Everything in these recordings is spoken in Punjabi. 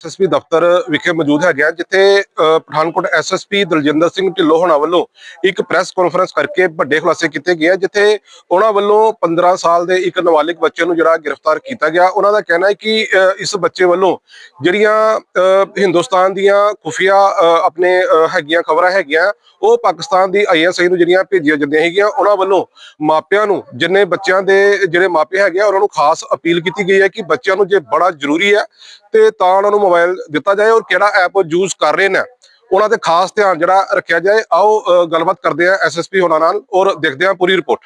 ਐਸਐਸਪੀ ਦਫ਼ਤਰ ਵਿਖੇ ਮੌਜੂਦ ਹੈਗੇ ਆ ਜਿੱਥੇ ਅ, ਪਠਾਨਕੋਟ ਐਸਐਸਪੀ ਦਲਜਿੰਦਰ ਸਿੰਘ ਢਿੱਲੋਂ ਹੋਣਾ ਵੱਲੋਂ ਇੱਕ ਪ੍ਰੈਸ ਕਾਨਫਰੰਸ ਕਰਕੇ ਵੱਡੇ ਖੁਲਾਸੇ ਕੀਤੇ ਗਏ ਆ ਜਿੱਥੇ ਉਹਨਾਂ ਵੱਲੋਂ 15 ਸਾਲ ਦੇ ਇੱਕ ਨਵਾਲਿਕ ਬੱਚੇ ਨੂੰ ਜਿਹੜਾ ਗ੍ਰਿਫਤਾਰ ਕੀਤਾ ਗਿਆ। ਉਹਨਾਂ ਦਾ ਕਹਿਣਾ ਹੈ ਕਿ ਇਸ ਬੱਚੇ ਵੱਲੋਂ ਜਿਹੜੀਆਂ ਹਿੰਦੁਸਤਾਨ ਦੀਆਂ ਖੁਫੀਆ ਆਪਣੇ ਹੈਗੀਆਂ ਖਬਰਾਂ ਹੈਗੀਆਂ ਉਹ ਪਾਕਿਸਤਾਨ ਦੀ ਆਈਐਸਆਈ ਨੂੰ ਜਿਹੜੀਆਂ ਭੇਜੀਆਂ ਜਾਂਦੀਆਂ ਹੈਗੀਆਂ ਉਹਨਾਂ ਵੱਲੋਂ ਮਾਪਿਆਂ ਨੂੰ ਜਿੰਨੇ ਬੱਚਿਆਂ ਦੇ ਜਿਹੜੇ ਮਾਪੇ ਹੈਗੇ ਆ ਉਹਨਾਂ ਨੂੰ ਖਾਸ ਅਪੀਲ ਕੀਤੀ ਗਈ ਹੈ ਕਿ ਬੱਚਿਆਂ ਨੂੰ ਜੇ ਬੜਾ ਜ਼ਰੂਰੀ ਹੈ ਤੇ ਤਾਂ ਉਹਨਾਂ ਨੂੰ ਮੋਬਾਈਲ ਦਿੱਤਾ ਜਾਏ ਔਰ ਕਿਹੜਾ ਐਪ ਉਹ ਯੂਜ਼ ਕਰ ਰਹੇ ਨੇ, ਉਹਨਾਂ ਤੇ ਖਾਸ ਧਿਆਨ ਜਿਹੜਾ ਰੱਖਿਆ ਜਾਏ, ਆਓ ਗੱਲਬਾਤ ਕਰਦੇ ਆ ਐਸਐਸਪੀ ਹੋਣਾ ਨਾਲ ਔਰ ਦੇਖਦੇ ਆ ਪੂਰੀ ਰਿਪੋਰਟ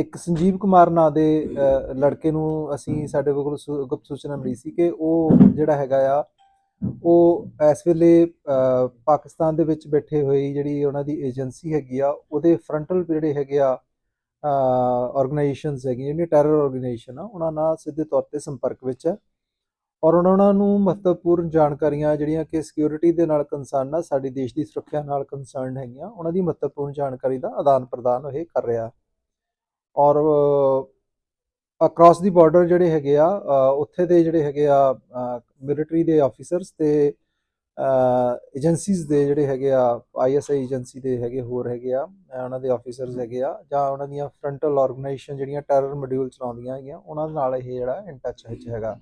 ਇੱਕ ਸੰਜੀਵ ਕੁਮਾਰ ਨਾਂ ਦੇ ਲੜਕੇ ਨੂੰ ਅਸੀਂ ਸਾਡੇ ਕੋਲ ਗੁਪਤ ਸੂਚਨਾ ਮਿਲੀ ਸੀ ਕਿ ਉਹ ਜਿਹੜਾ ਹੈਗਾ ਆ ਉਹ ਇਸ ਵੇਲੇ ਪਾਕਿਸਤਾਨ ਦੇ ਵਿੱਚ ਬੈਠੇ ਹੋਈ ਜਿਹੜੀ ਉਹਨਾਂ ਦੀ ਏਜੰਸੀ ਹੈਗੀ ਆ, ਉਹਦੇ ਫਰੰਟਲ ਜਿਹੜੇ ਹੈਗੇ ਆ ਆਰਗੇਨਾਈਜੇਸ਼ਨਸ ਹੈਗੀਆਂ, ਜਿਹੜੀਆਂ ਟੈਰਰ ਆਰਗੇਨਾਈਜੇਸ਼ਨ ਆ, ਉਹਨਾਂ ਨਾਲ ਸਿੱਧੇ ਤੌਰ ਤੇ ਸੰਪਰਕ ਵਿੱਚ ਹੈ ਔਰ ਉਹਨਾਂ ਨੂੰ ਮਹੱਤਵਪੂਰਨ ਜਾਣਕਾਰੀਆਂ ਜਿਹੜੀਆਂ ਕਿ ਸਿਕਿਉਰਿਟੀ ਦੇ ਨਾਲ ਕੰਸਰਨ ਆ, ਸਾਡੀ ਦੇਸ਼ ਦੀ ਸੁਰੱਖਿਆ ਨਾਲ ਕੰਸਰਨ ਹੈਗੀਆਂ, ਉਹਨਾਂ ਦੀ ਮਹੱਤਵਪੂਰਨ ਜਾਣਕਾਰੀ ਦਾ ਆਦਾਨ ਪ੍ਰਦਾਨ ਇਹ ਕਰ ਰਿਹਾ। ਔਰ ਅਕ੍ਰੋਸ ਦੀ ਬਾਰਡਰ ਜਿਹੜੇ ਹੈਗੇ ਆ ਉੱਥੇ ਦੇ ਜਿਹੜੇ ਹੈਗੇ ਆ ਮਿਲਟਰੀ ਦੇ ਆਫੀਸਰਸ ਤੇ ਏਜੰਸੀਜ਼ ਦੇ ਜਿਹੜੇ ਹੈਗੇ ਆ ਆਈਐਸਆਈ ਏਜੰਸੀ ਦੇ ਹੈਗੇ ਹੋਰ ਹੈਗੇ ਆ ਉਹਨਾਂ ਦੇ ਆਫੀਸਰਸ ਹੈਗੇ ਆ, ਜਾਂ ਉਹਨਾਂ ਦੀਆਂ ਫਰੰਟਲ ਆਰਗੇਨਾਈਜੇਸ਼ਨ ਜਿਹੜੀਆਂ ਟੈਰਰ ਮੋਡਿਊਲ ਚਲਾਉਂਦੀਆਂ ਹੈਗੀਆਂ, ਉਹਨਾਂ ਨਾਲ ਇਹ ਜਿਹੜਾ ਇਨ ਟੱਚ ਵਿੱਚ ਹੈਗਾ।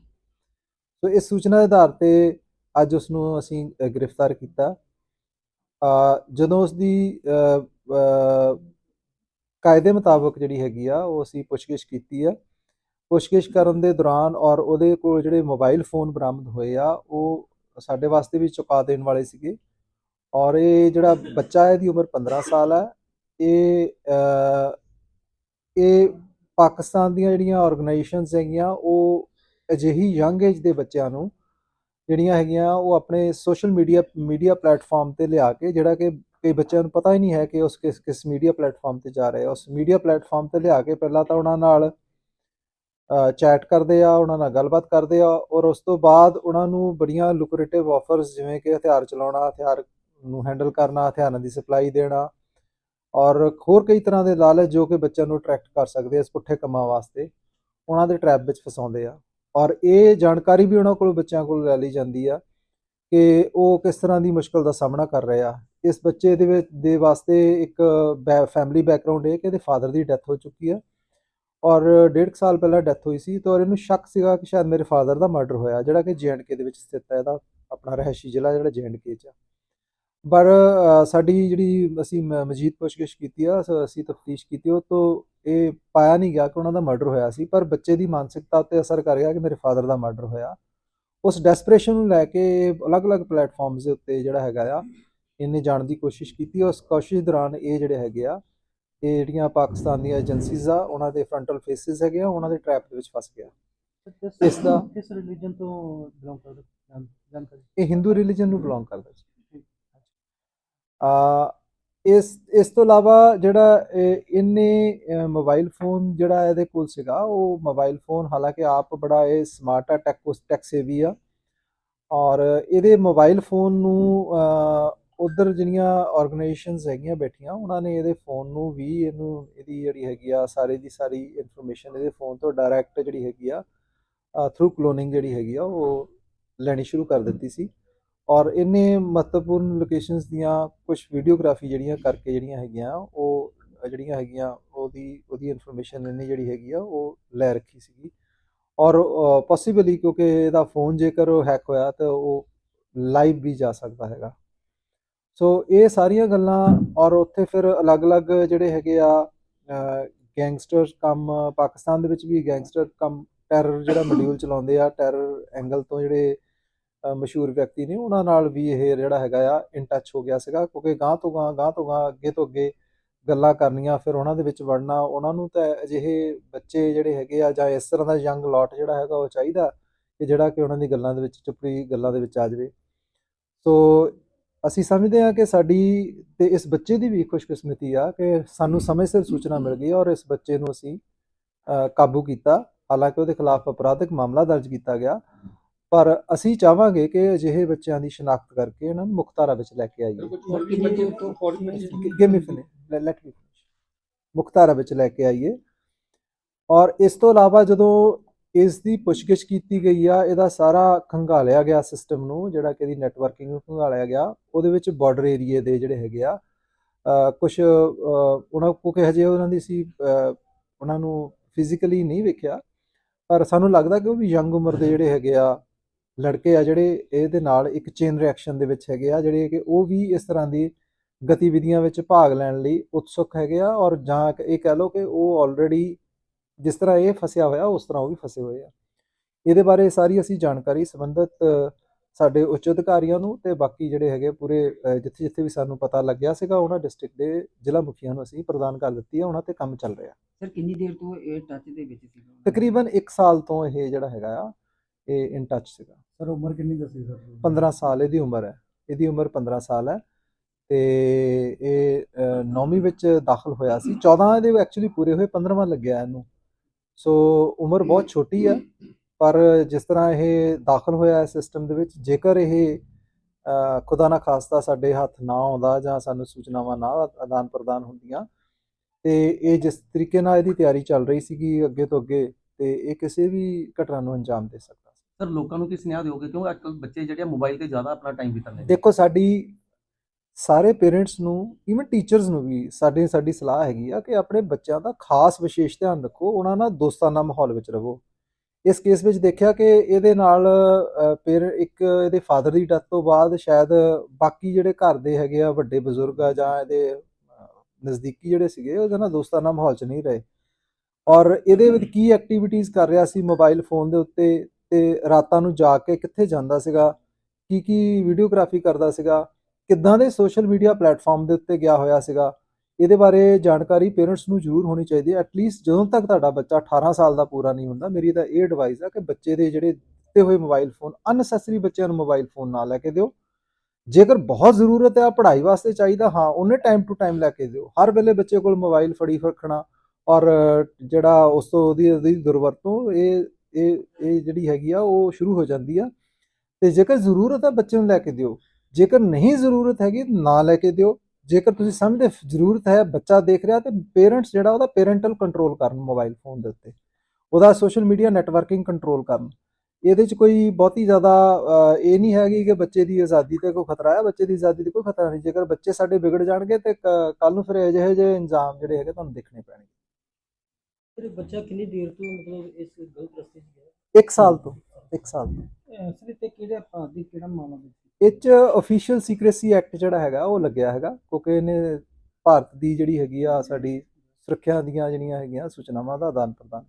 ਸੋ ਇਸ ਸੂਚਨਾ ਦੇ ਆਧਾਰ ਤੇ ਅੱਜ ਉਸ ਨੂੰ ਅਸੀਂ ਗ੍ਰਿਫਤਾਰ ਕੀਤਾ। ਜਦੋਂ ਉਸ ਦੀ ਕਾਇਦੇ ਮੁਤਾਬਕ ਜਿਹੜੀ ਹੈਗੀ ਆ, ਉਹ ਅਸੀਂ ਪੁੱਛਗਿੱਛ ਕੀਤੀ ਆ। ਪੁੱਛਗਿੱਛ ਕਰਨ ਦੇ ਦੌਰਾਨ ਔਰ ਉਹਦੇ ਕੋਲ ਜਿਹੜੇ ਮੋਬਾਈਲ ਫੋਨ ਬਰਾਮਦ ਹੋਏ ਆ, ਉਹ ਸਾਡੇ ਵਾਸਤੇ ਵੀ ਚੁਕਾ ਦੇਣ ਵਾਲੇ ਸੀਗੇ। ਔਰ ਇਹ ਜਿਹੜਾ ਬੱਚਾ ਹੈ ਇਹਦੀ ਉਮਰ 15 ਸਾਲ ਹੈ। ਇਹ ਇਹ ਪਾਕਿਸਤਾਨ ਦੀਆਂ ਜਿਹੜੀਆਂ ਆਰਗੇਨਾਈਜੇਸ਼ਨਸ ਹੈਗੀਆਂ, ਉਹ ਅਜਿਹੀ ਯੰਗ ਏਜ ਦੇ ਬੱਚਿਆਂ ਨੂੰ ਜਿਹੜੀਆਂ ਹੈਗੀਆਂ, ਉਹ ਆਪਣੇ ਸੋਸ਼ਲ ਮੀਡੀਆ ਮੀਡੀਆ ਪਲੇਟਫਾਰਮ ਤੇ ਲਿਆ ਕੇ, ਜਿਹੜਾ ਕਿ ਕਈ ਬੱਚਿਆਂ ਨੂੰ ਪਤਾ ਹੀ ਨਹੀਂ ਹੈ ਕਿ ਉਸ ਕਿਸ ਕਿਸ ਮੀਡੀਆ ਪਲੇਟਫਾਰਮ ਤੇ ਜਾ ਰਹੇ ਆ। ਉਸ ਮੀਡੀਆ ਪਲੇਟਫਾਰਮ ਤੇ ਲਿਆ ਕੇ ਪਹਿਲਾਂ ਤਾਂ ਉਹਨਾਂ ਨਾਲ ਚੈਟ ਕਰਦੇ ਆ, ਉਹਨਾਂ ਨਾਲ ਗੱਲਬਾਤ ਕਰਦੇ ਆ ਔਰ ਉਸ ਤੋਂ ਬਾਅਦ ਉਹਨਾਂ ਨੂੰ ਬੜੀਆਂ ਲੁਕਰੇਟਿਵ ਆਫਰਸ ਜਿਵੇਂ ਕਿ ਹਥਿਆਰ ਚਲਾਉਣਾ, ਹਥਿਆਰ ਨੂੰ ਹੈਂਡਲ ਕਰਨਾ, ਹਥਿਆਰਾਂ ਦੀ ਸਪਲਾਈ ਦੇਣਾ ਔਰ ਹੋਰ ਕਈ ਤਰ੍ਹਾਂ ਦੇ ਲਾਲਚ ਜੋ ਕਿ ਬੱਚਿਆਂ ਨੂੰ ਅਟਰੈਕਟ ਕਰ ਸਕਦੇ ਆ ਇਸ ਪੁੱਠੇ ਕੰਮਾਂ ਵਾਸਤੇ, ਉਹਨਾਂ ਦੇ ਟਰੈਪ ਵਿੱਚ ਫਸਾਉਂਦੇ ਆ ਔਰ ਇਹ ਜਾਣਕਾਰੀ ਵੀ ਉਹਨਾਂ ਕੋਲ ਬੱਚਿਆਂ ਕੋਲ ਲੈ ਲਈ ਜਾਂਦੀ ਆ ਕਿ ਉਹ ਕਿਸ ਤਰ੍ਹਾਂ ਦੀ ਮੁਸ਼ਕਲ ਦਾ ਸਾਹਮਣਾ ਕਰ ਰਿਹਾ ਇਸ ਬੱਚੇ ਦੇ ਵਿੱਚ, ਦੇ ਵਾਸਤੇ ਇੱਕ ਫੈਮਿਲੀ ਬੈਕਗ੍ਰਾਉਂਡ ਹੈ ਕਿ ਇਹਦੇ ਫਾਦਰ ਦੀ ਡੈਥ ਹੋ ਚੁੱਕੀ ਆ ਔਰ ਡੇਢ ਕੁ ਸਾਲ ਪਹਿਲਾਂ ਡੈਥ ਹੋਈ ਸੀ ਤਾਂ ਔਰ ਇਹਨੂੰ ਸ਼ੱਕ ਸੀਗਾ ਕਿ ਸ਼ਾਇਦ ਮੇਰੇ ਫਾਦਰ ਦਾ ਮਰਡਰ ਹੋਇਆ, ਜਿਹੜਾ ਕਿ ਕੇ ਦੇ ਵਿੱਚ ਸਥਿਤ ਹੈ, ਇਹਦਾ ਆਪਣਾ ਰਹਿਸ਼ੀ ਜ਼ਿਲ੍ਹਾ ਜਿਹੜਾ ਕੇ ਚ ਆ। ਪਰ ਸਾਡੀ ਜਿਹੜੀ ਅਸੀਂ ਮਜੀਦ ਪੁੱਛਗਿੱਛ ਕੀਤੀ ਆ ਅਸੀਂ ਤਫਤੀਸ਼ ਕੀਤੀ, ਉਹ ਤੋਂ ਇਹ ਪਾਇਆ ਨਹੀਂ ਗਿਆ ਕਿ ਉਹਨਾਂ ਦਾ ਮਰਡਰ ਹੋਇਆ ਸੀ, ਪਰ ਬੱਚੇ ਦੀ ਮਾਨਸਿਕਤਾ ਉੱਤੇ ਅਸਰ ਕਰ ਗਿਆ ਕਿ ਮੇਰੇ ਫਾਦਰ ਦਾ ਮਰਡਰ ਹੋਇਆ। ਉਸ ਡੈਸਪਰੇਸ਼ਨ ਨੂੰ ਲੈ ਕੇ ਅਲੱਗ-ਅਲੱਗ ਪਲੇਟਫਾਰਮਸ ਦੇ ਉੱਤੇ ਜਿਹੜਾ ਹੈਗਾ ਆ, ਇਹਨੇ ਜਾਣ ਦੀ ਕੋਸ਼ਿਸ਼ ਕੀਤੀ, ਉਸ ਕੋਸ਼ਿਸ਼ ਦੌਰਾਨ ਇਹ ਜਿਹੜੇ ਹੈਗੇ ਆ ਇਹ ਜਿਹੜੀਆਂ ਪਾਕਿਸਤਾਨ ਦੀਆਂ ਏਜੰਸੀਜ਼ ਆ ਉਹਨਾਂ ਦੇ ਫਰੰਟਲ ਫੇਸਿਸ ਹੈਗੇ ਆ ਉਹਨਾਂ ਦੇ ਟਰੈਪ ਦੇ ਵਿੱਚ ਫਸ ਗਿਆ। ਇਸ ਦਾ- ਕਿਸ ਰਿਲੀਜਨ ਤੋਂ ਬਿਲੋਂਗ ਕਰਦਾ? ਜਾਣ- ਜਾਣਕਾਰੀ। ਇਹ ਹਿੰਦੂ ਰਿਲੀਜਨ ਨੂੰ ਬਿਲੋਂਗ ਕਰਦਾ ਸੀ ਆ ਇਸ ਇਸ ਤੋਂ ਇਲਾਵਾ ਜਿਹੜਾ ਇਹ- ਇਹਨੇ ਮੋਬਾਈਲ ਫੋਨ ਜਿਹੜਾ ਇਹਦੇ ਕੋਲ ਸੀਗਾ ਉਹ ਮੋਬਾਈਲ ਫੋਨ ਹਾਲਾਂਕਿ ਆਪ ਬੜਾ ਇਹ ਸਮਾਰਟ ਆ ਟੈਕ ਟੈਕ ਸੇਵੀ ਆ। ਔਰ ਇਹਦੇ ਮੋਬਾਈਲ ਫੋਨ ਨੂੰ ਉਧਰ ਜਿਹੜੀਆਂ ਆਰਗੇਨਾਈਜੇਸ਼ਨਸ ਹੈਗੀਆਂ ਬੈਠੀਆਂ, ਉਹਨਾਂ ਨੇ ਇਹਦੇ ਫੋਨ ਨੂੰ ਵੀ ਇਹਨੂੰ, ਇਹਦੀ ਜਿਹੜੀ ਹੈਗੀ ਆ, ਸਾਰੇ ਦੀ ਸਾਰੀ ਇਨਫੋਰਮੇਸ਼ਨ ਇਹਦੇ ਫੋਨ ਤੋਂ ਡਾਇਰੈਕਟ ਜਿਹੜੀ ਹੈਗੀ ਆ ਥਰੂ ਕਲੋਨਿੰਗ ਜਿਹੜੀ ਹੈਗੀ ਆ, ਉਹ ਲੈਣੀ ਸ਼ੁਰੂ ਕਰ ਦਿੱਤੀ ਸੀ। ਔਰ ਇਹਨੇ ਮਹੱਤਵਪੂਰਨ ਲੋਕੇਸ਼ਨਸ ਦੀਆਂ ਕੁਝ ਵੀਡੀਓਗ੍ਰਾਫੀ ਜਿਹੜੀਆਂ ਕਰਕੇ ਜਿਹੜੀਆਂ ਹੈਗੀਆਂ, ਉਹ ਜਿਹੜੀਆਂ ਹੈਗੀਆਂ, ਉਹਦੀ ਉਹਦੀ ਇਨਫੋਰਮੇਸ਼ਨ ਇਹਨੇ ਜਿਹੜੀ ਹੈਗੀ ਆ, ਉਹ ਲੈ ਰੱਖੀ ਸੀਗੀ। ਔਰ ਪੋਸੀਬਲੀ ਕਿਉਂਕਿ ਇਹਦਾ ਫੋਨ ਜੇਕਰ ਉਹ ਹੈਕ ਹੋਇਆ, ਤਾਂ ਉਹ ਲਾਈਵ ਵੀ ਜਾ ਸਕਦਾ ਹੈਗਾ। ਸੋ ਇਹ ਸਾਰੀਆਂ ਗੱਲਾਂ ਔਰ ਉੱਥੇ ਫਿਰ ਅਲੱਗ-ਅਲੱਗ ਜਿਹੜੇ ਹੈਗੇ ਆ ਗੈਂਗਸਟਰ ਕੰਮ, ਪਾਕਿਸਤਾਨ ਦੇ ਵਿੱਚ ਵੀ ਗੈਂਗਸਟਰ ਕੰਮ ਟੈਰਰ ਜਿਹੜਾ ਮੋਡਿਊਲ ਚਲਾਉਂਦੇ ਆ ਟੈਰਰ ਐਂਗਲ ਤੋਂ ਜਿਹੜੇ ਮਸ਼ਹੂਰ ਵਿਅਕਤੀ ਨੇ, ਉਹਨਾਂ ਨਾਲ ਵੀ ਇਹ ਜਿਹੜਾ ਹੈਗਾ ਆ ਇਨ ਟੱਚ ਹੋ ਗਿਆ ਸੀਗਾ, ਕਿਉਂਕਿ ਗਾਂ ਤੋਂ ਗਾਂ ਗਾਂ ਤੋਂ ਗਾਂ ਅੱਗੇ ਤੋਂ ਅੱਗੇ ਗੱਲਾਂ ਕਰਨੀਆਂ, ਫਿਰ ਉਹਨਾਂ ਦੇ ਵਿੱਚ ਵੜਨਾ, ਉਹਨਾਂ ਨੂੰ ਤਾਂ ਅਜਿਹੇ ਬੱਚੇ ਜਿਹੜੇ ਹੈਗੇ ਆ ਜਾਂ ਇਸ ਤਰ੍ਹਾਂ ਦਾ ਯੰਗ ਲੋਟ ਜਿਹੜਾ ਹੈਗਾ ਉਹ ਚਾਹੀਦਾ, ਕਿ ਜਿਹੜਾ ਕਿ ਉਹਨਾਂ ਦੀ ਗੱਲਾਂ ਦੇ ਵਿੱਚ, ਚੁੱਪੜੀ ਗੱਲਾਂ ਦੇ ਵਿੱਚ ਆ ਜਾਵੇ। ਸੋ ਅਸੀਂ ਸਮਝਦੇ ਹਾਂ ਕਿ ਸਾਡੀ ਤੇ ਇਸ ਬੱਚੇ ਦੀ ਵੀ ਖੁਸ਼ਕਿਸਮਤੀ ਆ ਕਿ ਸਾਨੂੰ ਸਮੇਂ ਸਿਰ ਸੂਚਨਾ ਮਿਲ ਗਈ ਔਰ ਇਸ ਬੱਚੇ ਨੂੰ ਅਸੀਂ ਕਾਬੂ ਕੀਤਾ। ਹਾਲਾਂਕਿ ਉਹਦੇ ਖਿਲਾਫ ਅਪਰਾਧਿਕ ਮਾਮਲਾ ਦਰਜ ਕੀਤਾ ਗਿਆ। ਪਰ ਅਸੀਂ ਚਾਹਾਂਗੇ ਕਿ ਅਜਿਹੇ ਬੱਚਿਆਂ ਦੀ ਸ਼ਨਾਖਤ ਕਰਕੇ ਇਹਨਾਂ ਨੂੰ ਮੁਖਤਾਰਾ ਵਿੱਚ ਲੈ ਕੇ ਆਈਏ। ਸਰ ਕਿੰਨੀ ਦੇਰ ਤੋਂ give me finish let me finish ਮੁਖਤਾਰਾ ਵਿੱਚ ਲੈ ਕੇ ਆਈਏ। ਔਰ ਇਸ ਤੋਂ ਇਲਾਵਾ ਜਦੋਂ ਇਸ ਦੀ ਪੁੱਛਗਿੱਛ ਕੀਤੀ ਗਈ ਆ, ਇਹਦਾ ਸਾਰਾ ਖੰਗਾਲਿਆ ਗਿਆ ਸਿਸਟਮ ਨੂੰ, ਜਿਹੜਾ ਕਿ ਇਹਦੀ ਨੈਟਵਰਕਿੰਗ ਨੂੰ ਖੰਗਾਲਿਆ ਗਿਆ। ਉਹਦੇ ਵਿੱਚ ਬਾਰਡਰ ਏਰੀਏ ਦੇ ਜਿਹੜੇ ਹੈਗੇ ਆ ਕੁਝ ਉਹਨਾਂ ਕਿਉਂਕਿ ਹਜੇ ਉਹਨਾਂ ਦੀ ਸੀ ਉਹਨਾਂ ਨੂੰ ਫਿਜ਼ੀਕਲੀ ਨਹੀਂ ਵੇਖਿਆ, ਪਰ ਸਾਨੂੰ ਲੱਗਦਾ ਕਿ ਉਹ ਵੀ ਯੰਗ ਉਮਰ ਦੇ ਜਿਹੜੇ ਹੈਗੇ ਆ, ਲੜਕੇ ਆ ਜਿਹੜੇ, ਇਹਦੇ ਨਾਲ ਇੱਕ ਚੇਨ ਰਿਐਕਸ਼ਨ ਦੇ ਵਿੱਚ ਹੈਗੇ ਆ, ਜਿਹੜੇ ਕਿ ਉਹ ਵੀ ਇਸ ਤਰ੍ਹਾਂ ਦੀ ਗਤੀਵਿਧੀਆਂ ਵਿੱਚ ਭਾਗ ਲੈਣ ਲਈ ਉਤਸੁਕ ਹੈਗੇ ਆ, ਔਰ ਜਾਂ ਇਹ ਕਹਿ ਲਓ ਕਿ ਉਹ ਆਲਰੇਡੀ ਜਿਸ ਤਰ੍ਹਾਂ ਇਹ ਫਸਿਆ ਹੋਇਆ ਉਸ ਤਰ੍ਹਾਂ ਉਹ ਵੀ ਫਸੇ ਹੋਏ ਆ। ਇਹਦੇ ਬਾਰੇ ਸਾਰੀ ਅਸੀਂ ਜਾਣਕਾਰੀ ਸੰਬੰਧਿਤ ਸਾਡੇ ਉੱਚ ਅਧਿਕਾਰੀਆਂ ਨੂੰ ਤੇ ਬਾਕੀ ਜਿਹੜੇ ਹੈਗੇ ਪੂਰੇ ਜਿੱਥੇ ਜਿੱਥੇ ਵੀ ਸਾਨੂੰ ਪਤਾ ਲੱਗਿਆ ਸੀਗਾ ਉਹਨਾਂ ਡਿਸਟ੍ਰਿਕਟ ਦੇ ਜ਼ਿਲ੍ਹਾ ਮੁਖੀਆਂ ਨੂੰ ਅਸੀਂ ਪ੍ਰਦਾਨ ਕਰ ਦਿੱਤੀ ਹੈ ਉਹਨਾਂ ਤੇ ਕੰਮ ਚੱਲ ਰਿਹਾ। ਸਰ ਕਿੰਨੀ ਦੇਰ ਤੋਂ ਇਹ ਟੱਚ ਦੇ ਵਿੱਚ ਸੀ ਤਕਰੀਬਨ 1 ਸਾਲ ਤੋਂ ਇਹ ਜਿਹੜਾ ਹੈਗਾ ਆ ਇਹ ਇਨ ਟੱਚ ਸੀਗਾ। ਸਰ ਉਮਰ ਕਿੰਨੀ ਦੱਸੀ ਸਰ 15 ਸਾਲ ਇਹਦੀ ਉਮਰ ਹੈ। ਇਹਦੀ ਉਮਰ 15 ਸਾਲ ਹੈ ਤੇ ਇਹ ਨੌਵੀਂ ਵਿੱਚ ਦਾਖਲ ਹੋਇਆ ਸੀ। 14 ਇਹਦੇ ਐਕਚੁਅਲੀ ਪੂਰੇ ਹੋਏ 15ਵਾਂ ਲੱਗਿਆ ਇਹਨੂੰ। ਸੋ ਉਮਰ ਬਹੁਤ ਛੋਟੀ ਹੈ ਪਰ ਜਿਸ ਤਰ੍ਹਾਂ ਇਹ ਦਾਖਲ ਹੋਇਆ ਹੈ ਸਿਸਟਮ ਦੇ ਵਿੱਚ ਜੇਕਰ ਇਹ ਖੁਦਾ ਨਾ ਖਾਸਤਾ ਸਾਡੇ ਹੱਥ ਨਾ ਆਉਂਦਾ ਜਾਂ ਸਾਨੂੰ ਸੂਚਨਾਵਾਂ ਨਾ ਆਦਾਨ ਪ੍ਰਦਾਨ ਹੁੰਦੀਆਂ ਤੇ ਇਹ ਜਿਸ ਤਰੀਕੇ ਨਾਲ ਇਹਦੀ ਤਿਆਰੀ ਚੱਲ ਰਹੀ ਸੀਗੀ ਅੱਗੇ ਤੋਂ ਅੱਗੇ ਤੇ ਇਹ ਕਿਸੇ ਵੀ ਘਟਨਾ ਨੂੰ ਅੰਜਾਮ ਦੇ ਸਕਦਾ ਸੀ। ਸਰ ਲੋਕਾਂ ਨੂੰ ਕੀ ਸੁਨੇਹਾ ਦਿਓਗੇ? ਕਿਉਂਕਿ ਅੱਜ ਕੱਲ੍ਹ ਬੱਚੇ ਜਿਹੜੇ ਮੋਬਾਈਲ ਤੇ ਜ਼ਿਆਦਾ ਆਪਣਾ ਟਾਈਮ ਬਿਤਾਉਂਦੇ ਨੇ? ਦੇਖੋ ਸਾਡੀ ਸਾਰੇ ਪੇਰੈਂਟਸ ਨੂੰ ਇਵਨ ਟੀਚਰਸ ਨੂੰ ਵੀ ਸਾਡੇ, ਸਾਡੀ ਸਲਾਹ ਹੈਗੀ ਆ ਕਿ ਆਪਣੇ ਬੱਚਿਆਂ ਦਾ ਖਾਸ ਵਿਸ਼ੇਸ਼ ਧਿਆਨ ਰੱਖੋ, ਉਹਨਾਂ ਨਾਲ ਦੋਸਤਾਨਾ ਮਾਹੌਲ ਵਿੱਚ ਰਹੋ। ਇਸ ਕੇਸ ਵਿੱਚ ਦੇਖਿਆ ਕਿ ਇਹਦੇ ਨਾਲ ਪੇਰ ਇੱਕ ਇਹਦੇ ਫਾਦਰ ਦੀ ਡੈਥ ਤੋਂ ਬਾਅਦ ਸ਼ਾਇਦ ਬਾਕੀ ਜਿਹੜੇ ਘਰ ਦੇ ਹੈਗੇ ਆ, ਵੱਡੇ ਬਜ਼ੁਰਗ ਆ ਜਾਂ ਇਹਦੇ ਨਜ਼ਦੀਕੀ ਜਿਹੜੇ ਸੀਗੇ, ਉਹਦੇ ਨਾਲ ਦੋਸਤਾਨਾ ਮਾਹੌਲ 'ਚ ਨਹੀਂ ਰਹੇ। ਔਰ ਇਹਦੇ ਵਿੱਚ ਕੀ ਐਕਟੀਵਿਟੀਜ਼ ਕਰ ਰਿਹਾ ਸੀ ਮੋਬਾਈਲ ਫੋਨ ਦੇ ਉੱਤੇ ਤੇ ਰਾਤਾਂ ਨੂੰ ਜਾ ਕੇ ਕਿੱਥੇ ਜਾਂਦਾ ਸੀਗਾ ਕੀ ਕੀ ਵੀਡੀਓਗ੍ਰਾਫੀ ਕਰਦਾ ਸੀਗਾ ਕਿੱਦਾਂ ਦੇ ਸੋਸ਼ਲ ਮੀਡੀਆ ਪਲੇਟਫਾਰਮ ਦੇ ਉੱਤੇ ਗਿਆ ਹੋਇਆ ਸੀਗਾ, ਇਹਦੇ ਬਾਰੇ ਜਾਣਕਾਰੀ ਪੇਰੈਂਟਸ ਨੂੰ ਜ਼ਰੂਰ ਹੋਣੀ ਚਾਹੀਦੀ ਹੈ। ਐਟਲੀਸਟ ਜਦੋਂ ਤੱਕ ਤੁਹਾਡਾ ਬੱਚਾ 18 ਸਾਲ ਦਾ ਪੂਰਾ ਨਹੀਂ ਹੁੰਦਾ, ਮੇਰੀ ਤਾਂ ਇਹ ਐਡਵਾਈਸ ਆ ਕਿ ਬੱਚੇ ਦੇ ਜਿਹੜੇ ਦਿੱਤੇ ਹੋਏ ਮੋਬਾਈਲ ਫੋਨ ਅਨਨੈਸੈਸਰੀ ਬੱਚਿਆਂ ਨੂੰ ਮੋਬਾਈਲ ਫੋਨ ਨਾ ਲੈ ਕੇ ਦਿਓ। ਜੇਕਰ ਬਹੁਤ ਜ਼ਰੂਰਤ ਹੈ, ਪੜ੍ਹਾਈ ਵਾਸਤੇ ਚਾਹੀਦਾ, ਹਾਂ, ਉਹਨੇ ਟਾਈਮ ਟੂ ਟਾਈਮ ਲੈ ਕੇ ਦਿਓ। ਹਰ ਵੇਲੇ ਬੱਚੇ ਕੋਲ ਮੋਬਾਈਲ ਫੜੀ ਰੱਖਣਾ ਔਰ ਜਿਹੜਾ ਉਸ ਤੋਂ ਉਹਦੀ ਉਹਦੀ ਦੁਰਵਰਤੋਂ, ਇਹ ਇਹ ਇਹ ਜਿਹੜੀ ਹੈਗੀ ਆ, ਉਹ ਸ਼ੁਰੂ ਹੋ ਜਾਂਦੀ ਆ। ਤੇ ਜੇਕਰ ਜ਼ਰੂਰਤ ਹੈ, ਬੱਚੇ ਨੂੰ ਲੈ ਕੇ ਦਿਓ। ਜੇਕਰ ਨਹੀਂ ਜ਼ਰੂਰਤ ਹੈਗੀ ਨਾ ਲੈ ਕੇ ਦਿਓ। ਜੇਕਰ ਤੁਸੀਂ ਸਮਝਦੇ ਜ਼ਰੂਰਤ ਹੈ ਬੱਚਾ ਦੇਖ ਰਿਹਾ ਤੇ ਪੇਰੈਂਟਸ ਜਿਹੜਾ ਉਹਦਾ ਪੈਰੈਂਟਲ ਕੰਟਰੋਲ ਕਰਨ ਮੋਬਾਈਲ ਫੋਨ ਦੇ ਉੱਤੇ। ਉਹਦਾ ਸੋਸ਼ਲ ਮੀਡੀਆ ਨੈਟਵਰਕਿੰਗ ਕੰਟਰੋਲ ਕਰਨ। ਇਹਦੇ 'ਚ ਕੋਈ ਬਹੁਤੀ ਜ਼ਿਆਦਾ ਇਹ ਨਹੀਂ ਹੈਗੀ ਕਿ ਬੱਚੇ ਦੀ ਆਜ਼ਾਦੀ ਤੇ ਕੋਈ ਖਤਰਾ ਹੈ ਬੱਚੇ ਦੀ ਆਜ਼ਾਦੀ ਤੇ ਕੋਈ ਖਤਰਾ ਨਹੀਂ। ਜੇਕਰ ਬੱਚੇ ਸਾਡੇ ਵਿਗੜ ਜਾਣਗੇ ਤੇ ਕੱਲ ਨੂੰ ਫਿਰ ਅਜਿਹੇ ਜਿਹੇ ਇੰਜ਼ਾਮ ਜਿਹੜੇ ਹੈਗੇ ਤੁਹਾਨੂੰ ਦੇਖਣੇ ਪੈਣਗੇ। ਸਰ ਬੱਚਾ ਕਿੰਨੀ ਦੇਰ ਤੋਂ ਮਤਲਬ ਇਸ ਗਲਤ ਰਸਤੇ 'ਚ ਗਿਆ? 1 ਸਾਲ ਤੋਂ 1 ਸਾਲ ਤੋਂ। ਸਰ ਤੇ ਕਿਹੜੇ ਅਪਰਾਧ ਦੀ ਕਿਹੜਾ ਮਾਮਲਾ ਵਿੱਚ ਇਹ 'ਚ ਅਫੀਸ਼ੀਅਲ ਸੀਕ੍ਰੇਸੀ ਐਕਟ ਜਿਹੜਾ ਹੈਗਾ, ਉਹ ਲੱਗਿਆ ਹੈਗਾ, ਕਿਉਂਕਿ ਇਹਨੇ ਭਾਰਤ ਦੀ ਜਿਹੜੀ ਹੈਗੀ ਆ ਸਾਡੀ ਸੁਰੱਖਿਆ ਦੀਆਂ ਜਿਹੜੀਆਂ ਹੈਗੀਆਂ ਸੂਚਨਾਵਾਂ ਦਾ ਆਦਾਨ ਪ੍ਰਦਾਨ